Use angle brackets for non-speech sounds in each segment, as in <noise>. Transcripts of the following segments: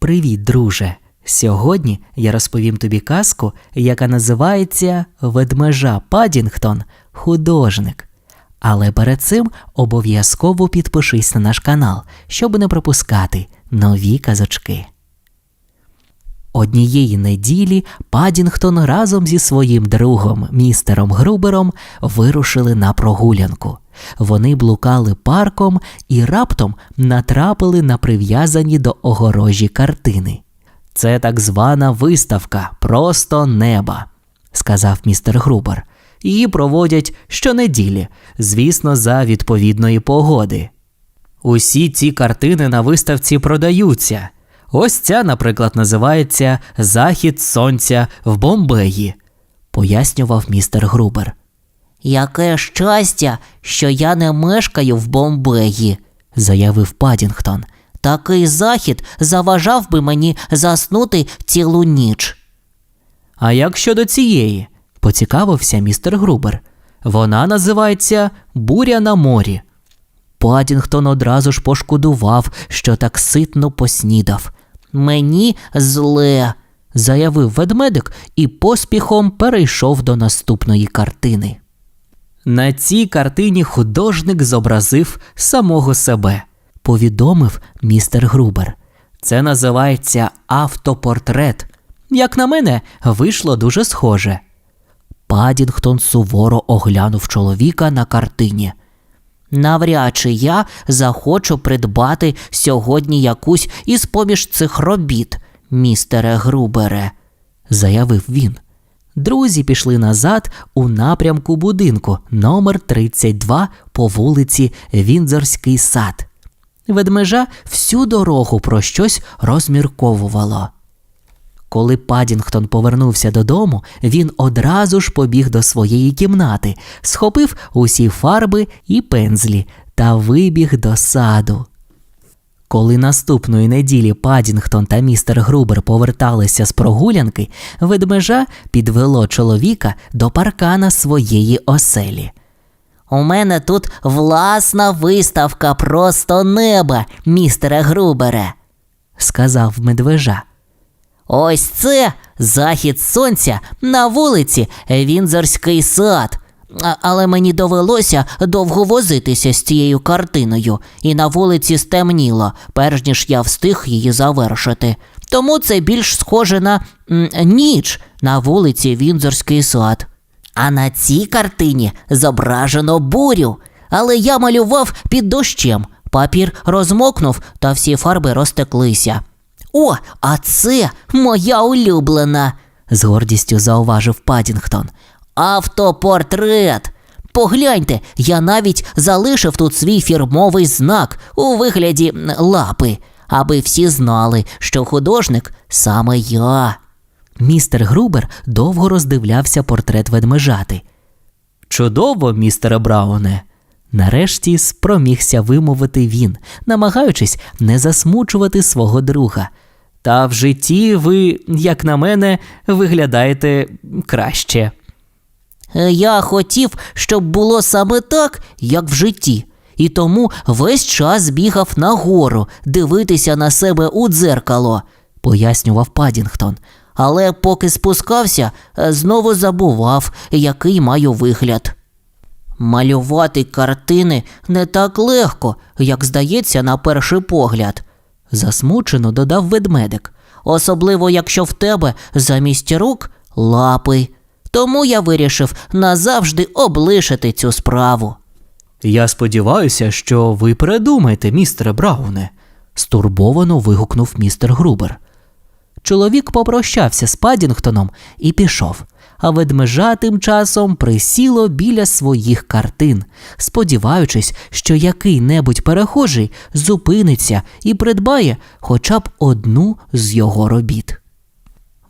Привіт, друже! Сьогодні я розповім тобі казку, яка називається Ведмежа Падінгтон художник. Але перед цим обов'язково підпишись на наш канал, щоб не пропускати нові казочки. Однієї неділі Падінгтон разом зі своїм другом містером Грубером вирушили на прогулянку. Вони блукали парком і раптом натрапили на прив'язані до огорожі картини. Це так звана виставка просто неба, сказав містер Грубер. Її проводять щонеділі, звісно, за відповідної погоди. Усі ці картини на виставці продаються. Ось ця, наприклад, називається Захід сонця в Бомбеї, пояснював містер Грубер. Яке щастя, що я не мешкаю в Бомбеї, заявив Падінгтон. такий захід заважав би мені заснути цілу ніч. А як щодо цієї? поцікавився містер Грубер. Вона називається Буря на морі. Падінгтон одразу ж пошкодував, що так ситно поснідав. Мені зле. заявив ведмедик і поспіхом перейшов до наступної картини. На цій картині художник зобразив самого себе, повідомив містер Грубер. Це називається автопортрет. Як на мене, вийшло дуже схоже. Падінгтон суворо оглянув чоловіка на картині. Навряд чи я захочу придбати сьогодні якусь із поміж цих робіт, містере Грубере. заявив він. Друзі пішли назад у напрямку будинку номер 32 по вулиці Віндзорський сад. Ведмежа всю дорогу про щось розмірковувало. Коли Падінгтон повернувся додому, він одразу ж побіг до своєї кімнати, схопив усі фарби і пензлі та вибіг до саду. Коли наступної неділі Падінгтон та містер Грубер поверталися з прогулянки, ведмежа підвело чоловіка до паркана своєї оселі. У мене тут власна виставка просто неба, містере Грубере. сказав медвежа. Ось це захід сонця на вулиці Вінзорський сад. Але мені довелося довго возитися з цією картиною, і на вулиці стемніло, перш ніж я встиг її завершити. Тому це більш схоже на ніч на вулиці Вінзорський сад. А на цій картині зображено бурю. Але я малював під дощем. Папір розмокнув, та всі фарби розтеклися. О, а це моя улюблена, з гордістю зауважив Падінгтон. Автопортрет. Погляньте, я навіть залишив тут свій фірмовий знак у вигляді лапи, аби всі знали, що художник саме я. Містер Грубер довго роздивлявся портрет ведмежати. Чудово, містере Брауне. Нарешті спромігся вимовити він, намагаючись не засмучувати свого друга. Та в житті ви, як на мене, виглядаєте краще. Е, Я хотів, щоб було саме так, як в житті, і тому весь час бігав нагору дивитися на себе у дзеркало, пояснював Падінгтон. але поки спускався, е, знову забував, який маю вигляд. Малювати картини не так легко, як здається на перший погляд, Засмучено додав ведмедик. особливо якщо в тебе замість рук лапи. Тому я вирішив назавжди облишити цю справу. Я сподіваюся, що ви передумаєте, містере Брауне, стурбовано вигукнув містер Грубер. Чоловік попрощався з Падінгтоном і пішов, а ведмежа тим часом присіло біля своїх картин, сподіваючись, що який-небудь перехожий зупиниться і придбає хоча б одну з його робіт.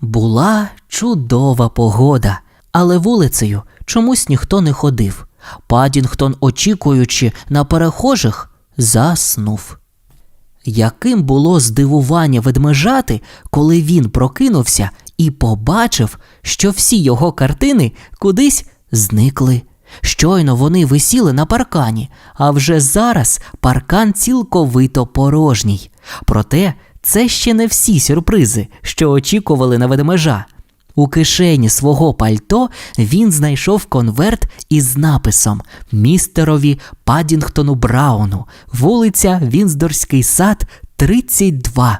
Була чудова погода, але вулицею чомусь ніхто не ходив. Падінгтон, очікуючи на перехожих, заснув. Яким було здивування ведмежати, коли він прокинувся і побачив, що всі його картини кудись зникли. Щойно вони висіли на паркані, а вже зараз паркан цілковито порожній. Проте Це ще не всі сюрпризи, що очікували на ведмежа. У кишені свого пальто він знайшов конверт із написом Містерові Падінгтону Брауну, вулиця Вінздорський сад, 32.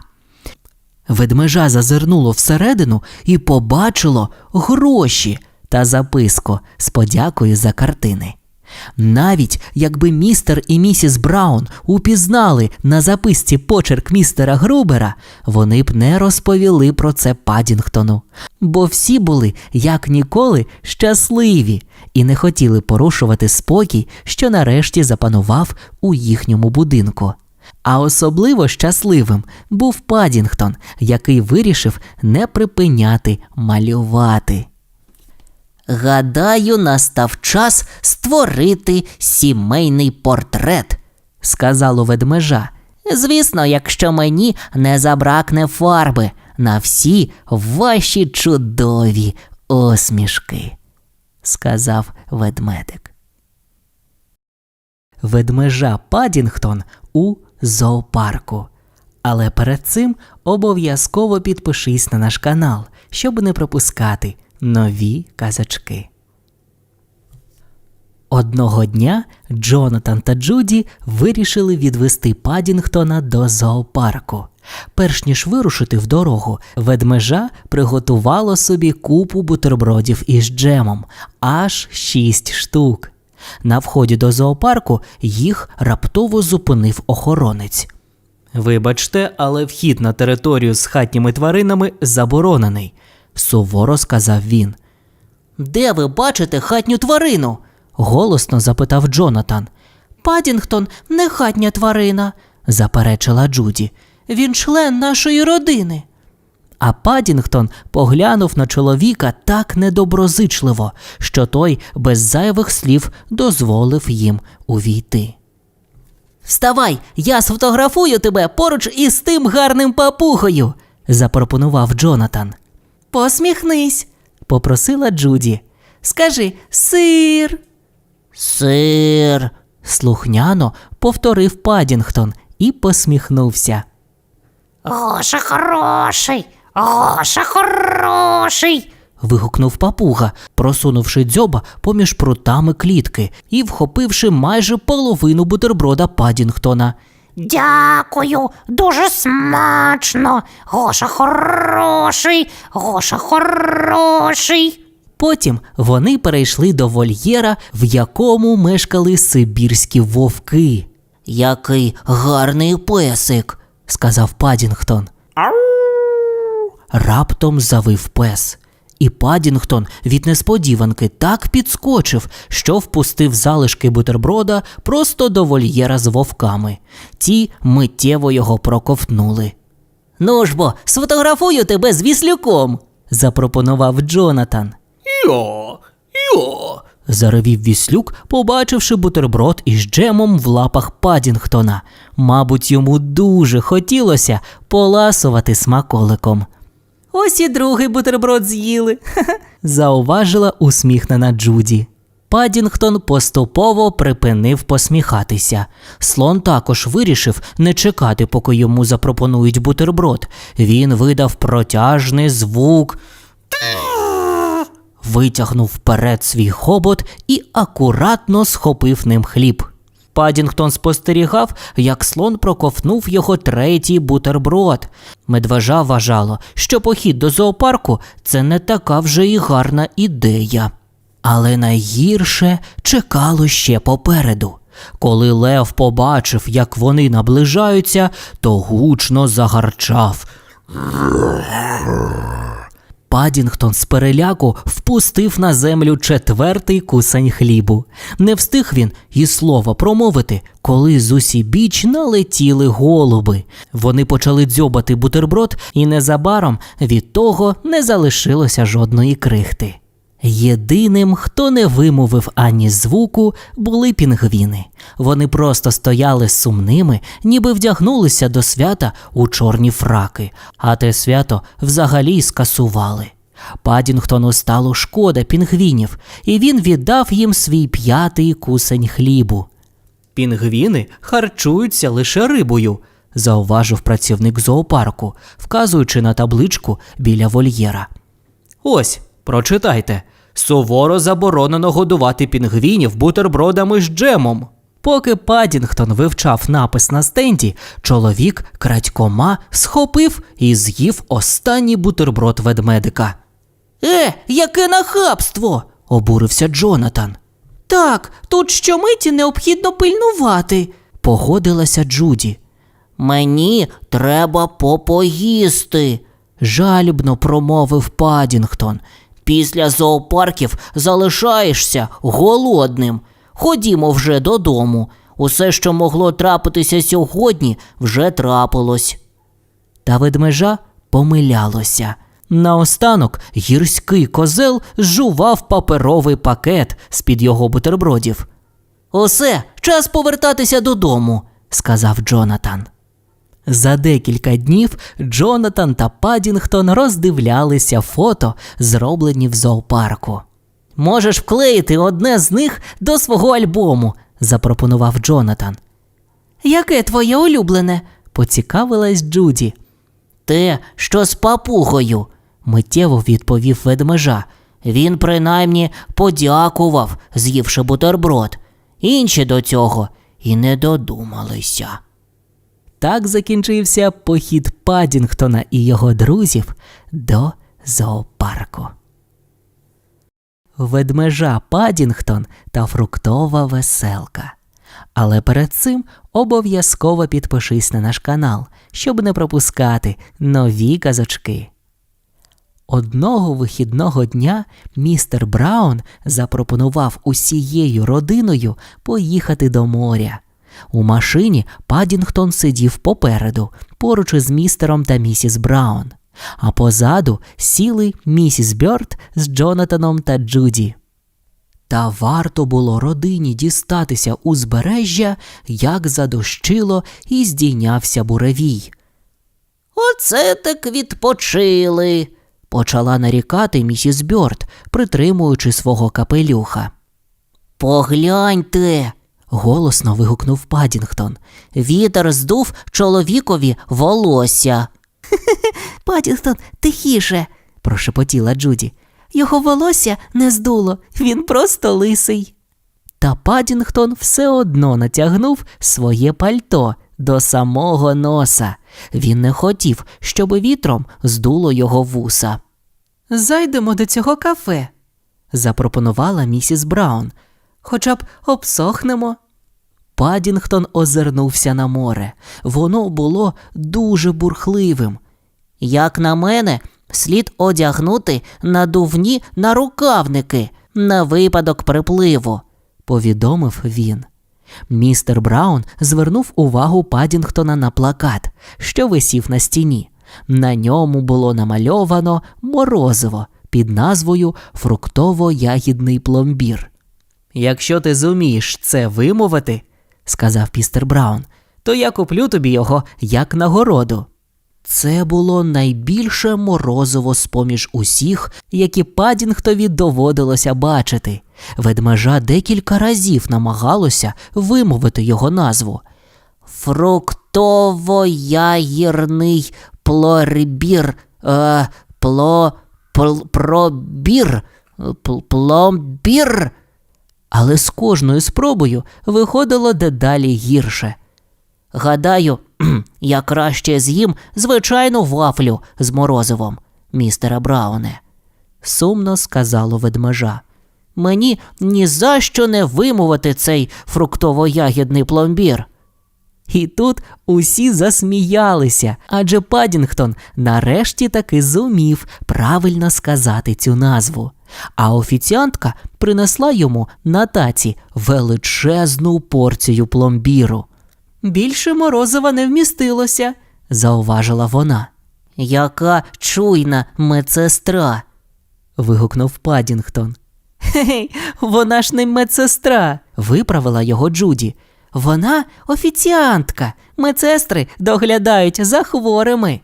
Ведмежа зазирнуло всередину і побачило гроші та записку з подякою за картини. Навіть якби містер і місіс Браун упізнали на записці почерк містера Грубера, вони б не розповіли про це Падінгтону, бо всі були як ніколи щасливі і не хотіли порушувати спокій, що нарешті запанував у їхньому будинку. А особливо щасливим був Падінгтон, який вирішив не припиняти малювати. Гадаю, настав час створити сімейний портрет. сказало ведмежа. Звісно, якщо мені не забракне фарби на всі ваші чудові усмішки, сказав ведмедик. Ведмежа Падінгтон у зоопарку. Але перед цим обов'язково підпишись на наш канал, щоб не пропускати нові казачки. Одного дня Джонатан та Джуді вирішили відвести Падінгтона до зоопарку. Перш ніж вирушити в дорогу, ведмежа приготувало собі купу бутербродів із джемом, аж шість штук. На вході до зоопарку їх раптово зупинив охоронець. Вибачте, але вхід на територію з хатніми тваринами заборонений, суворо сказав він. де ви бачите хатню тварину? Голосно запитав Джонатан. Падінгтон не хатня тварина. заперечила Джуді. Він член нашої родини. А Падінгтон поглянув на чоловіка так недоброзичливо, що той без зайвих слів дозволив їм увійти. Вставай, я сфотографую тебе поруч із тим гарним папугою. запропонував Джонатан. Посміхнись. Попросила Джуді. Скажи сир. Сир. Слухняно повторив Падінгтон і посміхнувся. Гоша хороший, Гоша хороший. Вигукнув папуга, просунувши дзьоба поміж прутами клітки і вхопивши майже половину бутерброда Падінгтона. Дякую, дуже смачно. Гоша хороший, Гоша хороший. Потім вони перейшли до вольєра, в якому мешкали сибірські вовки, Який гарний песик. сказав Падінгтон. Раптом завив пес. І Падінгтон від несподіванки так підскочив, що впустив залишки бутерброда просто до вольєра з вовками. Ті миттєво його проковтнули. Ну ж бо, сфотографую тебе з віслюком. запропонував Джонатан. Йо, йо. заревів віслюк, побачивши бутерброд із джемом в лапах Падінгтона. Мабуть, йому дуже хотілося поласувати смаколиком. Ось і другий бутерброд з'їли. <laughs> зауважила усміхнена Джуді. Падінгтон поступово припинив посміхатися. Слон також вирішив не чекати, поки йому запропонують бутерброд. Він видав протяжний звук, витягнув вперед свій хобот і акуратно схопив ним хліб. Падінгтон спостерігав, як слон проковтнув його третій бутерброд. Медвежа вважало, що похід до зоопарку це не така вже і гарна ідея. Але найгірше чекало ще попереду. Коли Лев побачив, як вони наближаються, то гучно загарчав. Падінгтон з переляку впустив на землю четвертий кусень хлібу. Не встиг він і слова промовити, коли з усібіч налетіли голуби. Вони почали дзьобати бутерброд, і незабаром від того не залишилося жодної крихти. Єдиним, хто не вимовив ані звуку, були пінгвіни. Вони просто стояли сумними, ніби вдягнулися до свята у чорні фраки, а те свято взагалі скасували. Падінгтону стало шкода пінгвінів, і він віддав їм свій п'ятий кусень хлібу. Пінгвіни харчуються лише рибою, зауважив працівник зоопарку, вказуючи на табличку біля вольєра. Ось, прочитайте. Суворо заборонено годувати пінгвінів бутербродами з джемом. Поки Падінгтон вивчав напис на стенді, чоловік крадькома схопив і з'їв останній бутерброд ведмедика. Е, яке нахабство! Обурився Джонатан. Так, тут щомиті необхідно пильнувати. Погодилася Джуді. Мені треба попоїсти. Жалібно промовив Падінгтон. Після зоопарків залишаєшся голодним. Ходімо вже додому. Усе, що могло трапитися сьогодні, вже трапилось. Та ведмежа помилялося. Наостанок гірський козел зжував паперовий пакет з-під його бутербродів, Усе, час повертатися додому. сказав Джонатан. За декілька днів Джонатан та Падінгтон роздивлялися фото, зроблені в зоопарку. Можеш вклеїти одне з них до свого альбому. запропонував Джонатан. Яке твоє улюблене? Поцікавилась Джуді. Те, що з папугою. Миттєво відповів ведмежа. Він принаймні подякував, з'ївши бутерброд. Інші до цього і не додумалися. Так закінчився похід Падінгтона і його друзів до зоопарку. Ведмежа Падінгтон та фруктова веселка. Але перед цим обов'язково підпишись на наш канал, щоб не пропускати нові казочки. Одного вихідного дня містер Браун запропонував усією родиною поїхати до моря. У машині Падінгтон сидів попереду, поруч із містером та місіс Браун, а позаду сіли місіс Бьорд з Джонатаном та Джуді. Та варто було родині дістатися узбережжя, як задощило і здійнявся буревій. Оце так відпочили. Почала нарікати місіс Бьорд, притримуючи свого капелюха. Погляньте. Голосно вигукнув Падінгтон. Вітер здув чоловікові волосся. <laughs> Падінгтон, тихіше. прошепотіла Джуді. Його волосся не здуло, він просто лисий. Та Падінгтон все одно натягнув своє пальто до самого носа. Він не хотів, щоб вітром здуло його вуса. Зайдемо до цього кафе, Запропонувала місіс Браун. Хоча б обсохнемо. Падінгтон озирнувся на море. Воно було дуже бурхливим. Як на мене, слід одягнути надувні нарукавники на випадок припливу. повідомив він. Містер Браун звернув увагу Падінгтона на плакат, що висів на стіні. На ньому було намальовано морозиво під назвою Фруктово-ягідний пломбір. Якщо ти зумієш це вимовити, сказав містер Браун, то я куплю тобі його як нагороду. Це було найбільше морозиво з-поміж усіх, які Падінгтові доводилося бачити. Ведмежа декілька разів намагалося вимовити його назву. Фруктово-ягірний плорбір. Е, пло, пл, пробір. Пл, пломбір. Але з кожною спробою виходило дедалі гірше. Гадаю, <clears throat> я краще з'їм звичайну вафлю з морозивом, містера Брауне. Сумно сказало ведмежа. Мені ні за що не вимовити цей фруктово-ягідний пломбір. І тут усі засміялися, адже Падінгтон нарешті таки зумів правильно сказати цю назву. А офіціантка принесла йому на таці величезну порцію пломбіру. Більше морозива не вмістилося. Зауважила вона. Яка чуйна медсестра. Вигукнув Падінгтон. Гей, вона ж не медсестра. Виправила його Джуді. Вона офіціантка. Медсестри доглядають за хворими.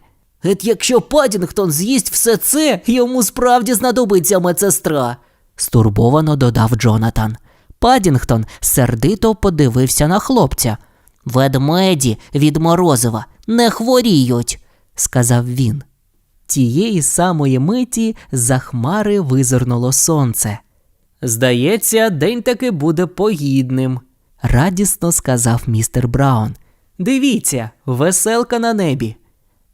От якщо Падінгтон з'їсть все це, йому справді знадобиться медсестра. стурбовано додав Джонатан. Падінгтон сердито подивився на хлопця. Ведмеді від морозива не хворіють, сказав він. Тієї самої миті за хмари визирнуло сонце. Здається, день таки буде погідним, радісно сказав містер Браун. Дивіться, веселка на небі.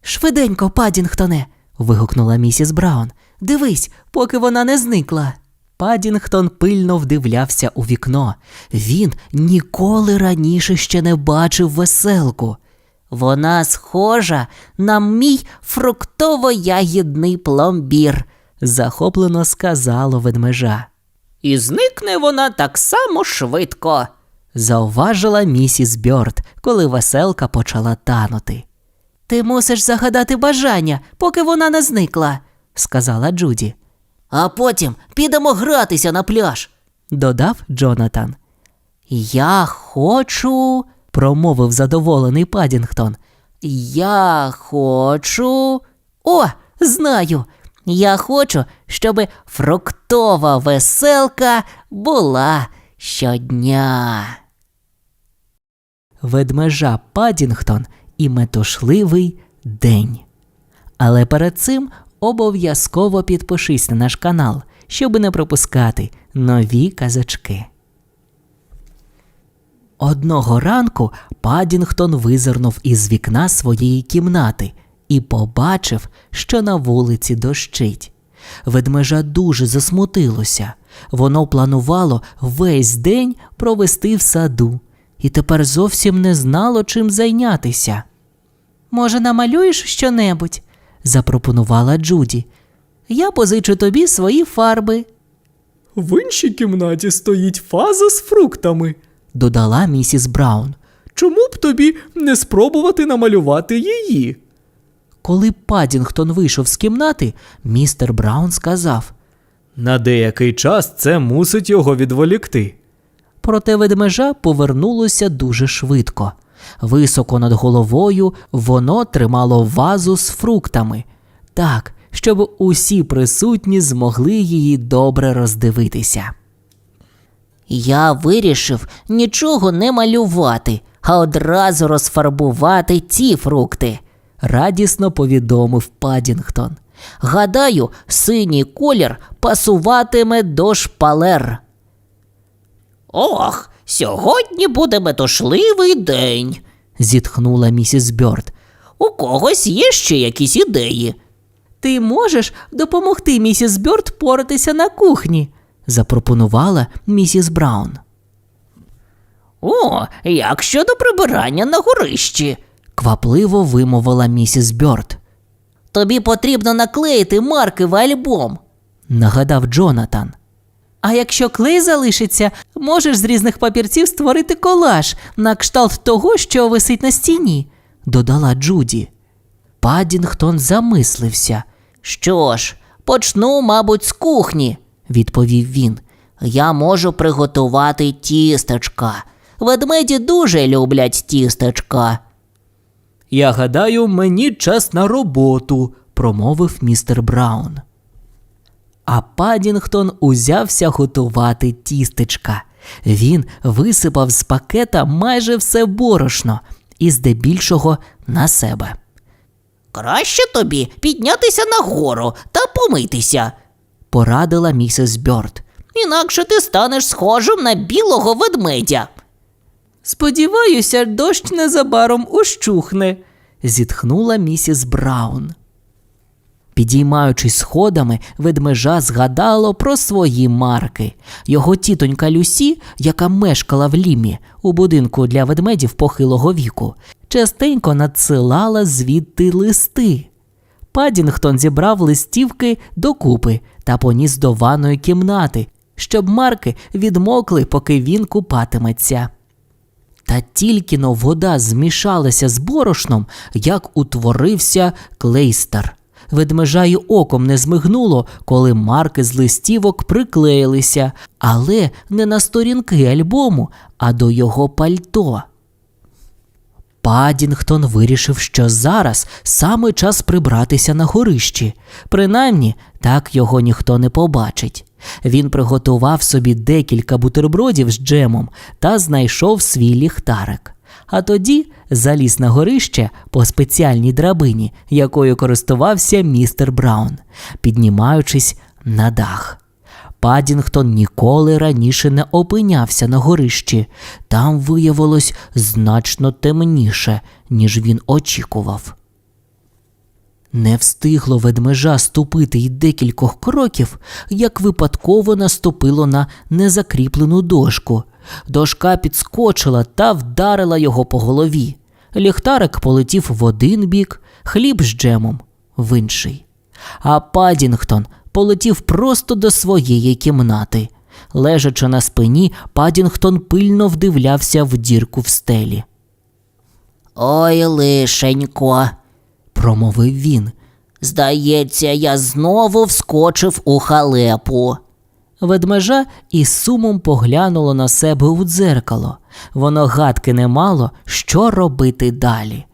Швиденько, Падінгтоне. вигукнула місіс Браун. Дивись, поки вона не зникла. Падінгтон пильно вдивлявся у вікно. Він ніколи раніше ще не бачив веселку. Вона схожа на мій фруктово-ягідний пломбір. захоплено сказало ведмежа. І зникне вона так само швидко. Зауважила місіс Бьорд, коли веселка почала танути. Ти мусиш загадати бажання, поки вона не зникла. сказала Джуді. А потім підемо гратися на пляж. Додав Джонатан. Я хочу. Промовив задоволений Падінгтон. Я хочу. О, знаю. Я хочу, щоб фруктова веселка була щодня. Ведмежа Падінгтон і метушливий день. Але перед цим обов'язково підпишись на наш канал, щоб не пропускати нові казочки. Одного ранку Падінгтон визирнув із вікна своєї кімнати і побачив, що на вулиці дощить. Ведмежа дуже засмутилося. Воно планувало весь день провести в саду і тепер зовсім не знало, чим зайнятися. Може, намалюєш щонебудь? запропонувала Джуді. Я позичу тобі свої фарби. В іншій кімнаті стоїть фаза з фруктами. додала місіс Браун. Чому б тобі не спробувати намалювати її? Коли Падінгтон вийшов з кімнати, містер Браун сказав. На деякий час це мусить його відволікти. Проте ведмежа повернулося дуже швидко. Високо над головою воно тримало вазу з фруктами, так, щоб усі присутні змогли її добре роздивитися. Я вирішив нічого не малювати, а одразу розфарбувати ці фрукти. Радісно повідомив Падінгтон. Гадаю, синій колір пасуватиме до шпалер. Ох, сьогодні буде метушливий день. зітхнула місіс Бьорд. У когось є ще якісь ідеї. Ти можеш допомогти місіс Бьорд поратися на кухні. запропонувала місіс Браун. О, як щодо прибирання на горищі. Квапливо вимовила місіс Бьорд. Тобі потрібно наклеїти марки в альбом. Нагадав Джонатан. А якщо клей залишиться, можеш з різних папірців створити колаж на кшталт того, що висить на стіні. Додала Джуді. Падінгтон замислився, Що ж, почну, мабуть, з кухні, відповів він. Я можу приготувати тістечка. Ведмеді дуже люблять тістечка. Я гадаю, мені час на роботу. промовив містер Браун. А Падінгтон узявся готувати тістечка. Він висипав з пакета майже все борошно і здебільшого на себе. Краще тобі піднятися нагору та помитися. Порадила місіс Бьорд. Інакше ти станеш схожим на білого ведмедя. Сподіваюся, дощ незабаром ущухне. зітхнула місіс Браун. Підіймаючись сходами, ведмежа згадало про свої марки. Його тітонька Люсі, яка мешкала в лімі у будинку для ведмедів похилого віку, частенько надсилала звідти листи. Падінгтон зібрав листівки докупи та поніс до ванної кімнати, щоб марки відмокли, поки він купатиметься. Та тільки но вода змішалася з борошном, як утворився клейстер. Ведмежа й оком не змигнуло, коли марки з листівок приклеїлися, але не на сторінки альбому, а до його пальто. Падінгтон вирішив, що зараз саме час прибратися на горищі. Принаймні, так його ніхто не побачить. Він приготував собі декілька бутербродів з джемом та знайшов свій ліхтарик. А тоді заліз на горище по спеціальній драбині, якою користувався містер Браун, піднімаючись на дах. Падінгтон ніколи раніше не опинявся на горищі. Там виявилось значно темніше, ніж він очікував. Не встигло ведмежа ступити й декількох кроків, як випадково наступило на незакріплену дошку. Дошка підскочила та вдарила його по голові. Ліхтарик полетів в один бік, хліб з джемом в інший. А Падінгтон полетів просто до своєї кімнати. Лежачи на спині, Падінгтон пильно вдивлявся в дірку в стелі. Ой, лишенько. Промовив він. Здається, я знову вскочив у халепу. Ведмежа із сумом поглянуло на себе у дзеркало. Воно гадки не мало, що робити далі.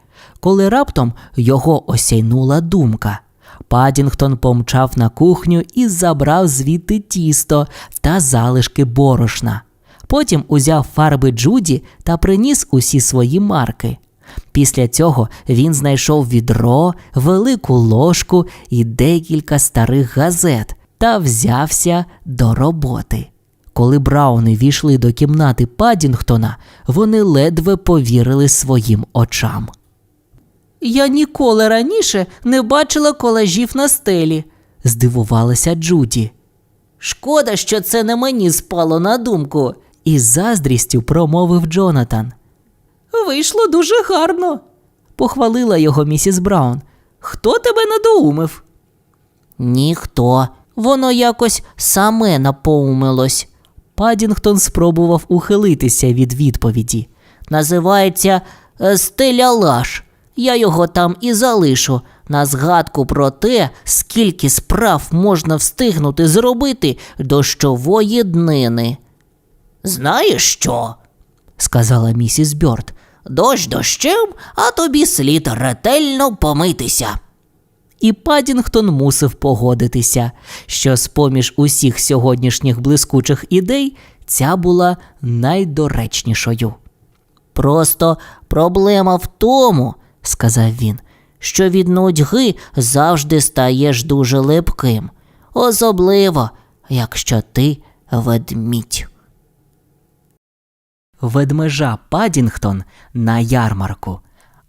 Коли раптом його осяйнула думка. Падінгтон помчав на кухню і забрав звідти тісто та залишки борошна. Потім узяв фарби Джуді та приніс усі свої марки. Після цього він знайшов відро, велику ложку і декілька старих газет та взявся до роботи. Коли Брауни війшли до кімнати Падінгтона, вони ледве повірили своїм очам. Я ніколи раніше не бачила колажів на стелі. Здивувалася Джуді. Шкода, що це не мені спало на думку. Із заздрістю промовив Джонатан. Вийшло дуже гарно. Похвалила його місіс Браун. Хто тебе надоумив? Ніхто. Воно якось саме напоумилось. Падінгтон спробував ухилитися від відповіді. Називається е, стелялаш. Я його там і залишу на згадку про те, скільки справ можна встигнути зробити дощової днини. Знаєш що? сказала місіс Бьорд. Дощ дощем, а тобі слід ретельно помитися. І Падінгтон мусив погодитися, що з поміж усіх сьогоднішніх блискучих ідей ця була найдоречнішою. Просто проблема в тому, Сказав він. що від нудьги завжди стаєш дуже липким, особливо, якщо ти ведмідь. Ведмежа Падінгтон на ярмарку.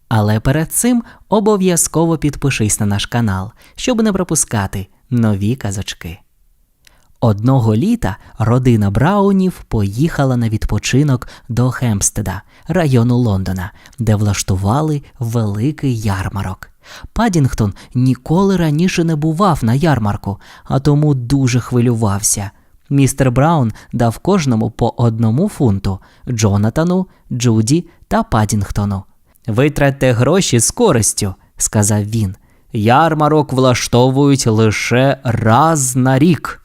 Але перед цим обов'язково підпишись на наш канал, щоб не пропускати нові казочки. Одного літа родина Браунів поїхала на відпочинок до Хемстеда, району Лондона, де влаштували великий ярмарок. Падінгтон ніколи раніше не бував на ярмарку, а тому дуже хвилювався. Містер Браун дав кожному по одному фунту Джонатану, Джуді та Падінгтону. Витратьте гроші з користю, сказав він. Ярмарок влаштовують лише раз на рік.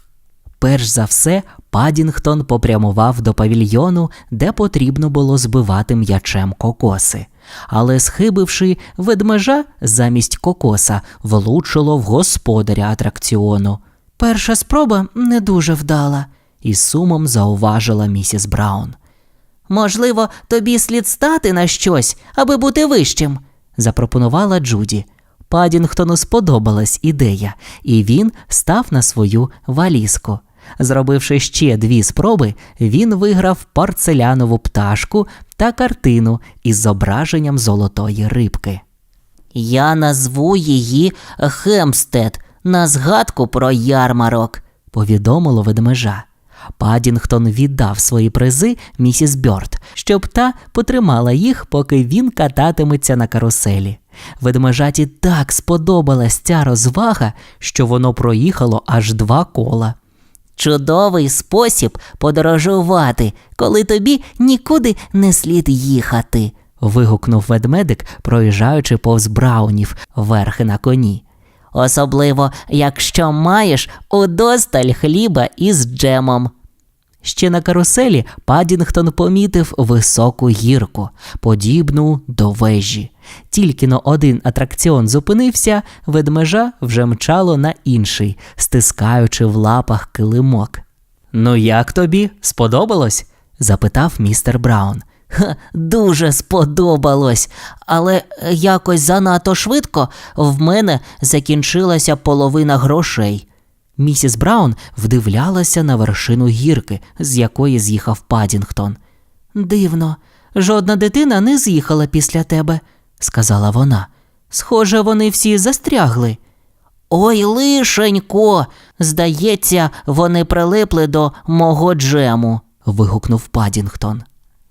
Перш за все, Падінгтон попрямував до павільйону, де потрібно було збивати м'ячем кокоси. Але, схибивши, ведмежа замість кокоса влучило в господаря атракціону. Перша спроба не дуже вдала. Із сумом зауважила місіс Браун. Можливо, тобі слід стати на щось, аби бути вищим. запропонувала Джуді. Падінгтону сподобалась ідея, і він став на свою валізку. Зробивши ще дві спроби, він виграв порцелянову пташку та картину із зображенням золотої рибки. Я назву її Хемстед на згадку про ярмарок. повідомило ведмежа. Падінгтон віддав свої призи місіс Бьорд, щоб та потримала їх, поки він кататиметься на каруселі. Ведмежаті так сподобалась ця розвага, що воно проїхало аж два кола. Чудовий спосіб подорожувати, коли тобі нікуди не слід їхати. вигукнув ведмедик, проїжджаючи повз браунів верхи на коні. Особливо, якщо маєш удосталь хліба із джемом. Ще на каруселі Падінгтон помітив високу гірку, подібну до вежі. Тільки но один атракціон зупинився, ведмежа вже мчало на інший, стискаючи в лапах килимок. Ну як тобі? Сподобалось? запитав містер Браун. <laughs> Дуже сподобалось, але якось занадто швидко в мене закінчилася половина грошей. Місіс Браун вдивлялася на вершину гірки, з якої з'їхав Падінгтон. Дивно, жодна дитина не з'їхала після тебе, Сказала вона. Схоже, вони всі застрягли. Ой, лишенько, здається, вони прилипли до мого джему. Вигукнув Падінгтон.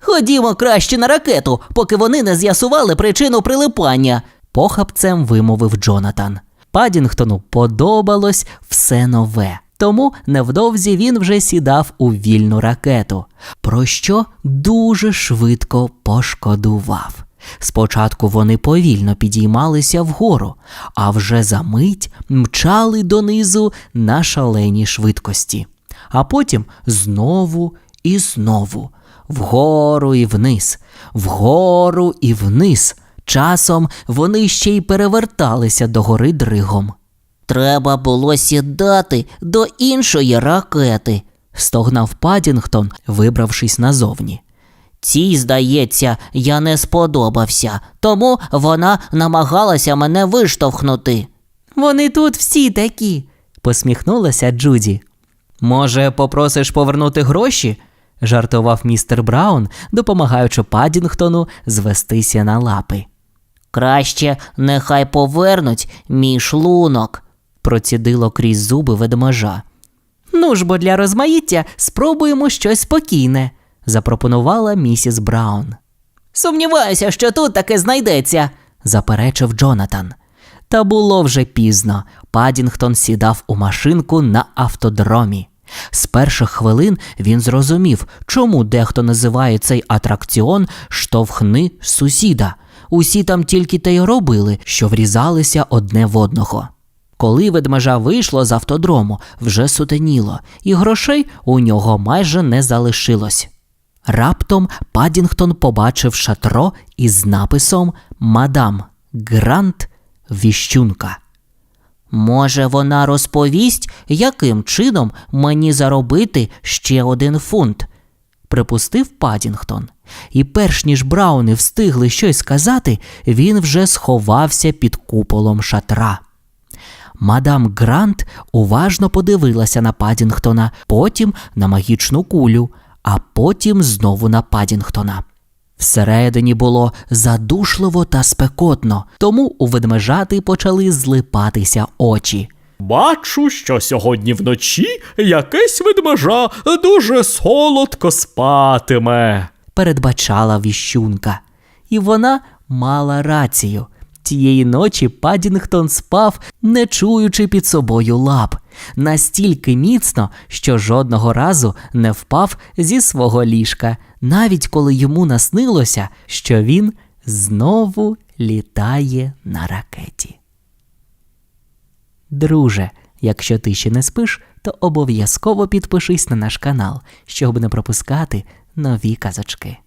Ходімо краще на ракету, поки вони не з'ясували причину прилипання. Похапцем вимовив Джонатан. Падінгтону подобалось все нове. Тому невдовзі він вже сідав у вільну ракету, про що дуже швидко пошкодував. Спочатку вони повільно підіймалися вгору, а вже за мить мчали донизу на шаленій швидкості, а потім знову і знову, вгору і вниз, вгору і вниз. Часом вони ще й переверталися догори дригом. Треба було сідати до іншої ракети. Стогнав Падінгтон, вибравшись назовні. Цій, здається, я не сподобався, тому вона намагалася мене виштовхнути. Вони тут всі такі. Посміхнулася Джуді. Може, попросиш повернути гроші? Жартував містер Браун, допомагаючи Падінгтону звестися на лапи. Краще нехай повернуть мій шлунок. Процідило крізь зуби ведмежа. Ну ж бо для розмаїття спробуємо щось спокійне. запропонувала місіс Браун. Сумніваюся, що тут таке знайдеться. заперечив Джонатан. Та було вже пізно. Падінгтон сідав у машинку на автодромі. З перших хвилин він зрозумів, чому дехто називає цей атракціон штовхни сусіда. Усі там тільки те й робили, що врізалися одне в одного. Коли ведмежа вийшло з автодрому, вже сутеніло, і грошей у нього майже не залишилось. Раптом Падінгтон побачив шатро із написом Мадам Грант Віщунка. Може, вона розповість, яким чином мені заробити ще один фунт. припустив Падінгтон. І перш ніж Брауни встигли щось сказати, він вже сховався під куполом шатра. Мадам Грант уважно подивилася на Падінгтона, потім на магічну кулю, а потім знову на Падінгтона. Всередині було задушливо та спекотно, тому у ведмежати почали злипатися очі. Бачу, що сьогодні вночі якесь ведмежа дуже солодко спатиме. передбачала віщунка. І вона мала рацію. Тієї ночі Падінгтон спав, не чуючи під собою лап, настільки міцно, що жодного разу не впав зі свого ліжка, навіть коли йому наснилося, що він знову літає на ракеті. Друже, якщо ти ще не спиш, то обов'язково підпишись на наш канал, щоб не пропускати нові казочки.